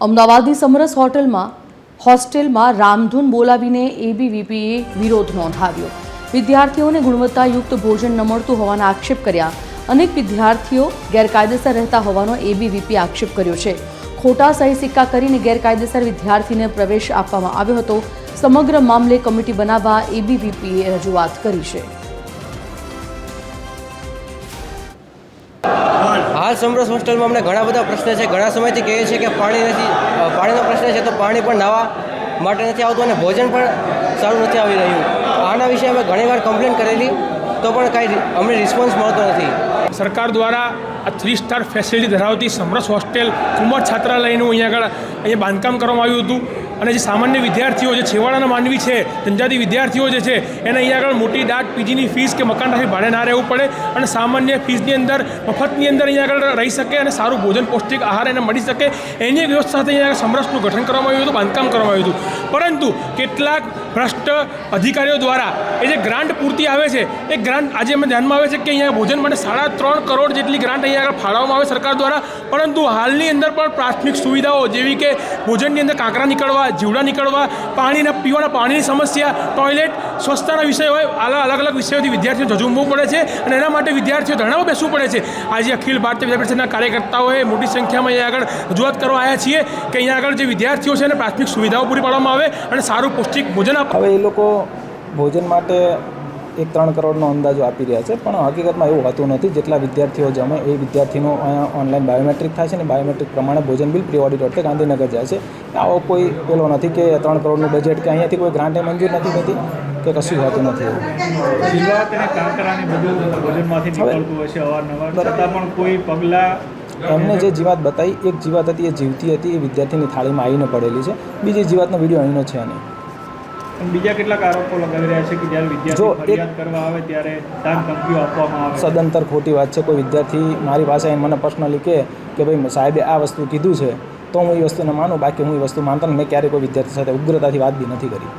અમદાવાદની સમરસ હોટલમાં, હોસ્ટેલમાં રામધૂન બોલાવીને એબીવીપીએ વિરોધ નોંધાવ્યો. વિદ્યાર્થીઓને ગુણવત્તાયુક્ત ભોજન ન મળતું હોવાના આક્ષેપ કર્યા. અનેક વિદ્યાર્થીઓ ગેરકાયદેસર રહેતા હોવાનો એબીવીપી આક્ષેપ કર્યો છે. ખોટા સહી સિક્કા કરીને ગેરકાયદેસર વિદ્યાર્થીને પ્રવેશ આપવામાં આવ્યો હતો. સમગ્ર મામલે કમિટી બનાવવા એબીવીપીએ રજૂઆત કરી છે. હાલ સમરસ હોસ્ટેલમાં અમને ઘણા બધા પ્રશ્ન છે. ઘણા સમયથી કહે છે કે પાણી નથી પાણીનો પ્રશ્ન છે તો પાણી પણ નાવા માટે નથી આવતું અને ભોજન પણ સારું નથી આવી રહ્યું. આના વિશે અમે ઘણીવાર કમ્પ્લેન કરેલી, તો પણ કાંઈ અમને રિસ્પોન્સ મળતો નથી. સરકાર દ્વારા આ થ્રી સ્ટાર ફેસિલિટી ધરાવતી સમરસ હોસ્ટેલ કુમાર છાત્રાલયનું અહીંયા આગળ અહીંયા બાંધકામ કરવામાં આવ્યું હતું. અને જે સામાન્ય વિદ્યાર્થીઓ જે છેવાડાના માનવી છે, જનજાતિ વિદ્યાર્થીઓ જે છે, એને અહીંયા આગળ મોટી દાટ પીજીની ફીસ કે મકાન રાખી ભાડે ના રહેવું પડે અને સામાન્ય ફીસની અંદર, મફતની અંદર અહીંયા આગળ રહી શકે અને સારું ભોજન, પૌષ્ટિક આહાર એને મળી શકે. એની વ્યવસ્થા સાથે અહીંયા સમરસનું ગઠન કરવામાં આવ્યું હતું, બાંધકામ કરવામાં આવ્યું હતું. પરંતુ કેટલાક ભ્રષ્ટ અધિકારીઓ દ્વારા એ જે ગ્રાન્ટ પૂરતી આવે છે, એ ગ્રાન્ટ આજે અમે ધ્યાનમાં આવે છે કે અહીંયા ભોજન માટે સાડા ત્રણ કરોડ જેટલી ગ્રાન્ટ અહીંયા આગળ ફાળવવામાં આવે સરકાર દ્વારા. પરંતુ હાલની અંદર પણ પ્રાથમિક સુવિધાઓ જેવી કે ભોજનની અંદર કાંકરા નીકળવા જીવડા નીકળવા પાણીના પીવાના પાણીની સમસ્યા ટોયલેટ સ્વચ્છતાના વિષય હોય અલગ અલગ વિષયોથી વિદ્યાર્થીઓ ઝઝુમવું પડે છે અને એના માટે વિદ્યાર્થીઓ ધરણામાં બેસવું પડે છે. આજે અખિલ ભારતીય વિદ્યાપીઠ સંઘના કાર્યકર્તાઓએ મોટી સંખ્યામાં અહીંયા આગળ રજૂઆત કરવા આવ્યા છીએ કે અહીંયા આગળ જે વિદ્યાર્થીઓ છે એને પ્રાથમિક સુવિધાઓ પૂરી પાડવામાં આવે અને સારું પૌષ્ટિક ભોજન આપે એ લોકો ભોજન માટે એક ત્રણ કરોડનો અંદાજો આપી રહ્યા છે પણ હકીકતમાં એવું હોતું નથી. જેટલા વિદ્યાર્થીઓ જમે એ વિદ્યાર્થીનો ઓનલાઈન બાયોમેટ્રિક થાય છે ને બાયોમેટ્રિક પ્રમાણે ભોજન બિલ પ્રી ઓડિટ વખતે ગાંધીનગર જાય છે. આવો કોઈ પેલો નથી કે ત્રણ કરોડનું બજેટ કે અહીંયાથી કોઈ ગ્રાન્ટે મંજૂર નથી થતી કે કશું હોતું નથી એવું. અને કોઈ પગલાં એમને જે જીવાત બતાવી એક જીવાત હતી એ જીવતી હતી એ વિદ્યાર્થીની થાળીમાં આવીને પડેલી છે. બીજી જીવાતનો વીડિયો અહીંનો છે નહીં. બીજા કેટલાક આરોપો લગાવી રહ્યા છે કે જ્યારે વિદ્યાર્થી ફરિયાદ કરવા આવે ત્યારે તાન ધમકીઓ આપવામાં આવે સદંતર ખોટી વાત છે. કોઈ વિદ્યાર્થી મારી પાસે આવીને મને પર્સનલી કહે કે ભાઈ સાહેબે આ વસ્તુ કીધું છે તો હું એ વસ્તુને માનું બાકી હું એ વસ્તુ માનતો મેં ક્યારેય કોઈ વિદ્યાર્થી સાથે ઉગ્રતાથી વાત બી નથી કરી